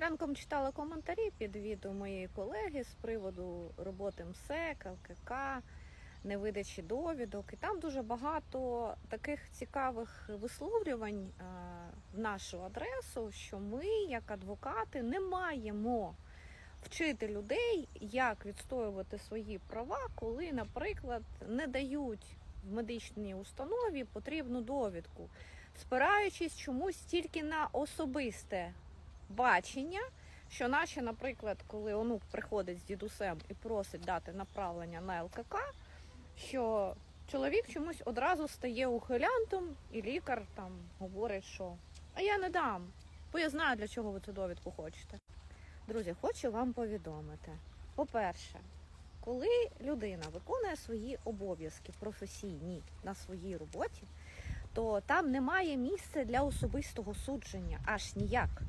Ранком читала коментарі під відео моєї колеги з приводу роботи МСЕК, ЛКК, невидачі довідок. І там дуже багато таких цікавих висловлювань е, в нашу адресу, що ми, як адвокати, не маємо вчити людей, як відстоювати свої права, коли, наприклад, не дають в медичній установі потрібну довідку, спираючись чомусь тільки на особисте бачення, що наче, наприклад, коли онук приходить з дідусем і просить дати направлення на ЛКК, що чоловік чомусь одразу стає ухилянтом, і лікар там говорить, що а я не дам, бо я знаю, для чого ви цю довідку хочете. Друзі, хочу вам повідомити. По-перше, коли людина виконує свої обов'язки професійні на своїй роботі, то там немає місця для особистого судження, аж ніяк.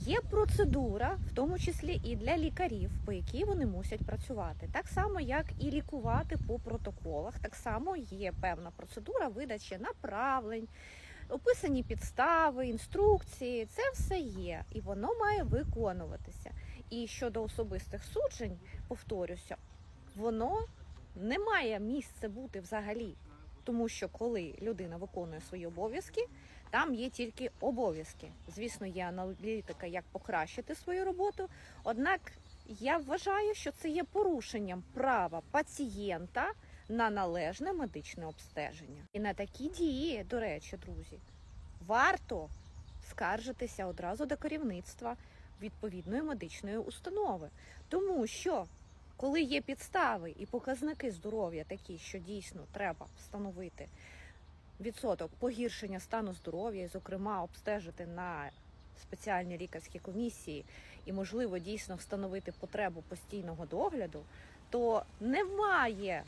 Є процедура, в тому числі і для лікарів, по якій вони мусять працювати. Так само, як і лікувати по протоколах, так само є певна процедура видачі направлень, описані підстави, інструкції. Це все є, і воно має виконуватися. І щодо особистих суджень, повторюся, воно не має місця бути взагалі. Тому що коли людина виконує свої обов'язки, там є тільки обов'язки. Звісно, є аналітика, як покращити свою роботу. Однак я вважаю, що це є порушенням права пацієнта на належне медичне обстеження. І на такі дії, до речі, друзі, варто скаржитися одразу до керівництва відповідної медичної установи, тому що коли є підстави і показники здоров'я такі, що дійсно треба встановити відсоток погіршення стану здоров'я, і, зокрема, обстежити на спеціальній лікарські комісії і, можливо, дійсно встановити потребу постійного догляду, то не має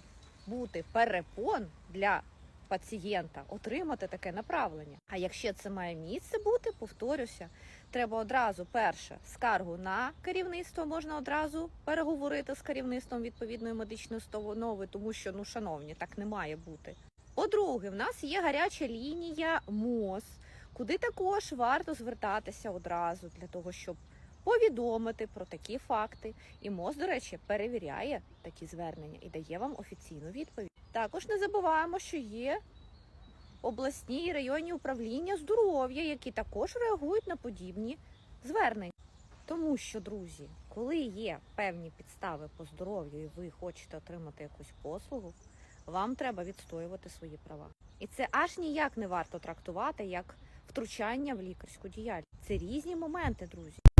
бути перепон для пацієнта отримати таке направлення. А якщо це має місце бути, повторюся, треба одразу перше скаргу на керівництво можна одразу переговорити з керівництвом відповідної медичної установи, тому що ну шановні, так не має бути. По-друге, в нас є гаряча лінія МОЗ, куди також варто звертатися одразу для того, щоб повідомити про такі факти. І МОЗ, до речі, перевіряє такі звернення і дає вам офіційну відповідь. Також не забуваємо, що є обласні і районні управління здоров'я, які також реагують на подібні звернення. Тому що, друзі, коли є певні підстави по здоров'ю і ви хочете отримати якусь послугу, вам треба відстоювати свої права. І це аж ніяк не варто трактувати як втручання в лікарську діяльність. Це різні моменти, друзі.